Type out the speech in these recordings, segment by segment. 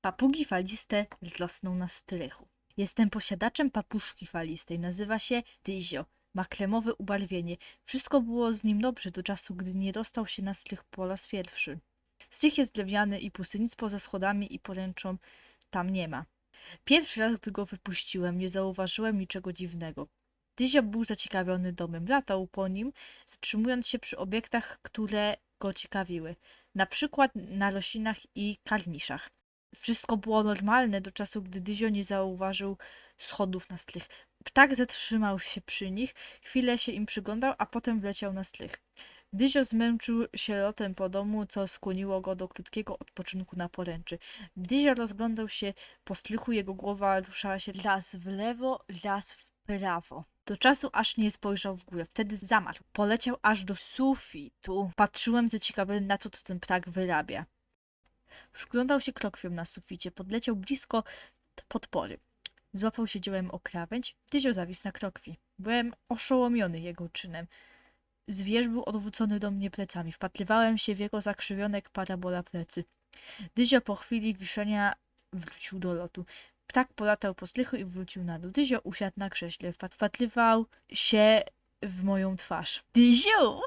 Papugi faliste rosną na strychu. Jestem posiadaczem papuszki falistej. Nazywa się Dyzio. Ma kremowe ubarwienie. Wszystko było z nim dobrze do czasu, gdy nie dostał się na strych po raz pierwszy. Strych jest drewniany i pusty, nic poza schodami i poręczą tam nie ma. Pierwszy raz, gdy go wypuściłem, nie zauważyłem niczego dziwnego. Dyzio był zaciekawiony domem. Latał po nim, zatrzymując się przy obiektach, które go ciekawiły. Na przykład na roślinach i karniszach. Wszystko było normalne do czasu, gdy Dyzio nie zauważył schodów na strych. Ptak zatrzymał się przy nich, chwilę się im przyglądał, a potem wleciał na strych. Dyzio zmęczył się lotem po domu, co skłoniło go do krótkiego odpoczynku na poręczy. Dyzio rozglądał się po strychu, jego głowa ruszała się raz w lewo, raz w prawo. Do czasu aż nie spojrzał w górę. Wtedy zamarł. Poleciał aż do sufitu. Patrzyłem zaciekawiony na to, co ten ptak wyrabia. Przyglądał się krokwiom na suficie. Podleciał blisko podpory. Złapał się dziełem o krawędź. Dyzio zawisł na krokwi. Byłem oszołomiony jego czynem. Zwierz był odwrócony do mnie plecami. Wpatrywałem się w jego zakrzywione jak parabola plecy. Dyzio po chwili wiszenia wrócił do lotu. Ptak polatał po strychu i wrócił na dół. Dyzio usiadł na krześle. Wpat- Wpatrywał się w moją twarz. Dyziu,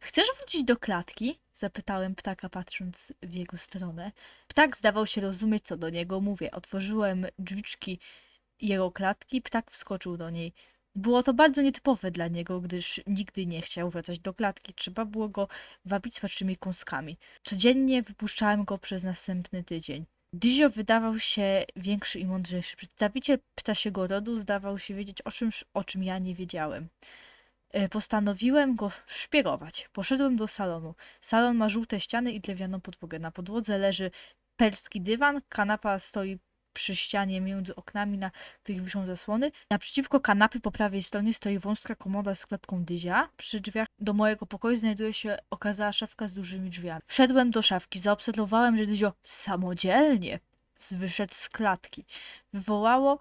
chcesz wrócić do klatki? Zapytałem ptaka, patrząc w jego stronę. Ptak zdawał się rozumieć, co do niego mówię. Otworzyłem drzwiczki jego klatki, ptak wskoczył do niej. Było to bardzo nietypowe dla niego, gdyż nigdy nie chciał wracać do klatki. Trzeba było go wabić smacznymi kąskami. Codziennie wypuszczałem go przez następny tydzień. Dyzio wydawał się większy i mądrzejszy. Przedstawiciel ptasiego rodu zdawał się wiedzieć o czymś, o czym ja nie wiedziałem. E, Postanowiłem go szpiegować. Poszedłem do salonu. Salon ma żółte ściany i drewnianą podłogę. Na podłodze leży perski dywan, kanapa stoi przy ścianie między oknami, na których wiszą zasłony. Naprzeciwko kanapy po prawej stronie stoi wąska komoda z klatką dyzia. Przy drzwiach do mojego pokoju znajduje się okazała szafka z dużymi drzwiami. Wszedłem do szafki, zaobserwowałem, że dyzio samodzielnie wyszedł z klatki. Wywołało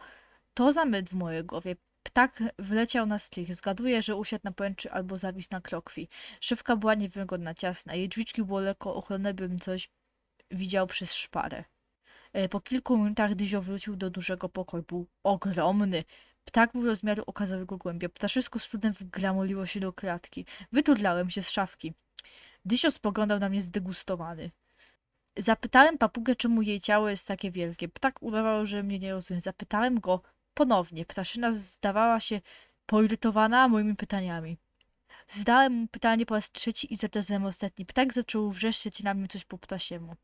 to zamęt w mojej głowie. Ptak wleciał na strych. Zgaduję, że usiadł na pęczy albo zawisł na krokwi. Szybka była niewygodna, ciasna. Jej drzwiczki było lekko ochronne, bym coś widział przez szparę. E, Po kilku minutach Dyzio wrócił do dużego pokoju. Był ogromny. Ptak był rozmiaru okazałego głębia. Ptaszysko z trudem wgramoliło się do klatki. Wyturlałem się z szafki. Dysio spoglądał na mnie zdegustowany. Zapytałem papugę, czemu jej ciało jest takie wielkie. Ptak udawał, że mnie nie rozumie. Zapytałem go ponownie. Ptaszyna zdawała się poirytowana moimi pytaniami. Zadałem mu pytanie po raz trzeci i zadałem ostatni. Ptak zaczął wrzeszczeć na mnie coś po ptasiemu.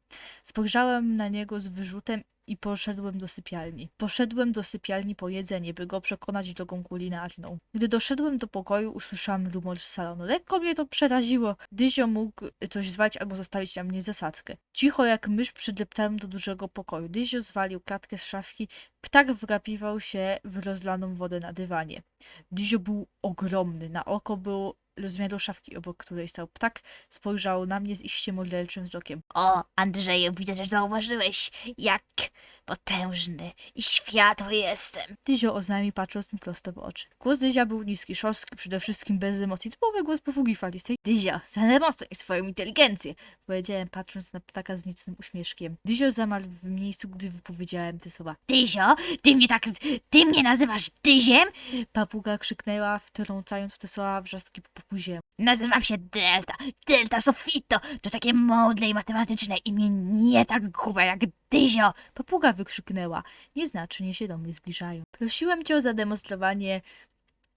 Spojrzałem na niego z wyrzutem i poszedłem do sypialni. Poszedłem do sypialni po jedzenie, by go przekonać drogą kulinarną. Gdy doszedłem do pokoju, usłyszałem rumor z salonu. Lekko mnie to przeraziło. Dyzio mógł coś zwać albo zostawić na mnie zasadzkę. Cicho jak mysz przydeptałem do dużego pokoju. Dyzio zwalił klatkę z szafki. Ptak wgapiwał się w rozlaną wodę na dywanie. Dyzio był ogromny. Na oko był rozmiaru szafki, obok której stał ptak. Spojrzał na mnie z iście morderczym wzrokiem. O, Andrzeju, widzę, że zauważyłeś, jak potężny i światły jestem. Dyzio oznajmił, patrząc mi prosto w oczy. Głos Dyzia był niski, szorstki, przede wszystkim bez emocji. Typowy głos papugi falistej. Dyzio, zademonstruj swoją inteligencję, powiedziałem, patrząc na ptaka z nicnym uśmieszkiem. Dyzio zamarł w miejscu, gdy wypowiedziałem te słowa. Dyzio, ty mnie tak, ty mnie nazywasz Dyziem? Papuga krzyknęła, wtrącając w te słowa wrzaski po papuziemu. Nazywam się Delta, Delta Sofito. To takie mądre i matematyczne imię, nie tak grube jak Dyzio. Papuga wykrzyknęła. Nieznacznie się do mnie zbliżają. Prosiłem cię o zademonstrowanie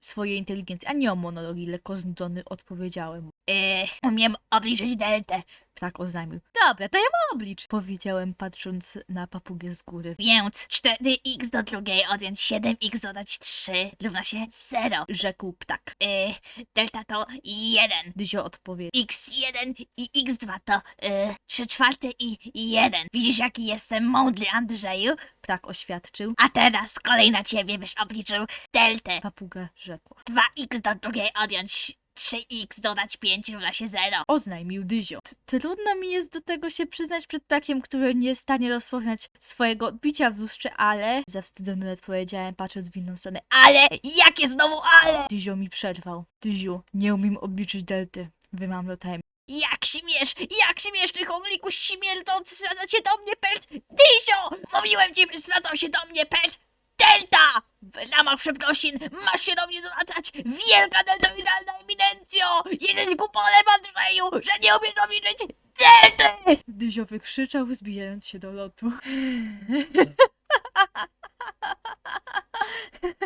swojej inteligencji, a nie o monologi. Lekko znudzony odpowiedziałem. Yy, umiem obliczyć Deltę. Ptak oznajmił. Dobra, to ja mam oblicz. Powiedziałem, patrząc na papugę z góry. Więc 4x do drugiej odjąć 7x dodać 3 równa się 0. Rzekł ptak. Yy, delta to 1. Dyzio odpowiedział. x1 i x2 to yy, 3 czwarte i 1. Widzisz jaki jestem mądry, Andrzeju? Ptak oświadczył. A teraz kolej na ciebie, byś obliczył deltę. Papuga rzekła. 2x do drugiej odjąć 3x dodać 5 równa się 0. Oznajmił Dyzio. T- Trudno mi jest do tego się przyznać przed ptakiem, który nie jest w stanie rozpoznać swojego odbicia w lustrze, ale... Zawstydzony odpowiedziałem, patrząc w inną stronę. Ale jakie znowu ale? Dyzio mi przerwał. Dyziu, nie umiem obliczyć delty. Wymamlotałem. Jak śmiesz, jak śmiesz, ty chogliku śmierdzący, cię do mnie pęd. Dyzio, Mówiłem ci, by zwracał się do mnie pet Delta! W ramach przeprosin masz się do mnie zwracać! Wielka deltoidalna eminencjo! Jeden kupolem Andrzeju, że nie umiesz obliczyć delty! Dyzio wykrzyczał, wzbijając się do lotu.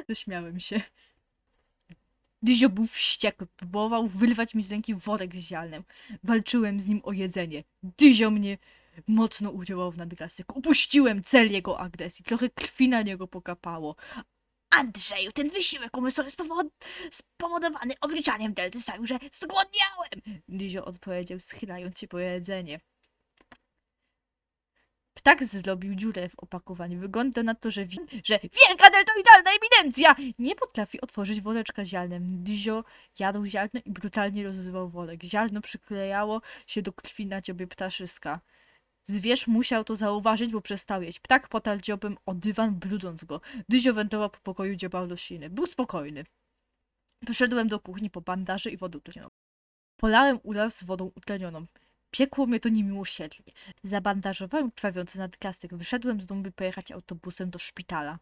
Zaśmiałem się. Dyzio był wściekły, próbował wyrwać mi z ręki worek z ziarnem. Walczyłem z nim o jedzenie. Dyzio mnie mocno udziałał w nadgarstek. Upuściłem cel jego agresji. Trochę krwi na niego pokapało. Andrzeju, ten wysiłek umysłowy spowod- spowodowany obliczaniem delty sprawił, że zgłodniałem! Dyzio odpowiedział, schylając się po jedzenie. Ptak zrobił dziurę w opakowaniu. Wygląda na to, że, wi- że wielka deltoidalna eminencja nie potrafi otworzyć woreczka ziarnem. Dyzio jadł ziarno i brutalnie rozrywał worek. Ziarno przyklejało się do krwi na dziobie ptaszyska. Zwierz musiał to zauważyć, bo przestał jeść. Ptak potarł dziobem o dywan, brudząc go. Dyzio wędrował po pokoju, dziobał rośliny. Był spokojny. Przyszedłem do kuchni po bandaży i wodę utlenioną. Polałem uraz z wodą utlenioną. Piekło mnie to niemiłosiernie. Zabandażowałem krwawiący nadgastek. Wyszedłem z domu, by pojechać autobusem do szpitala.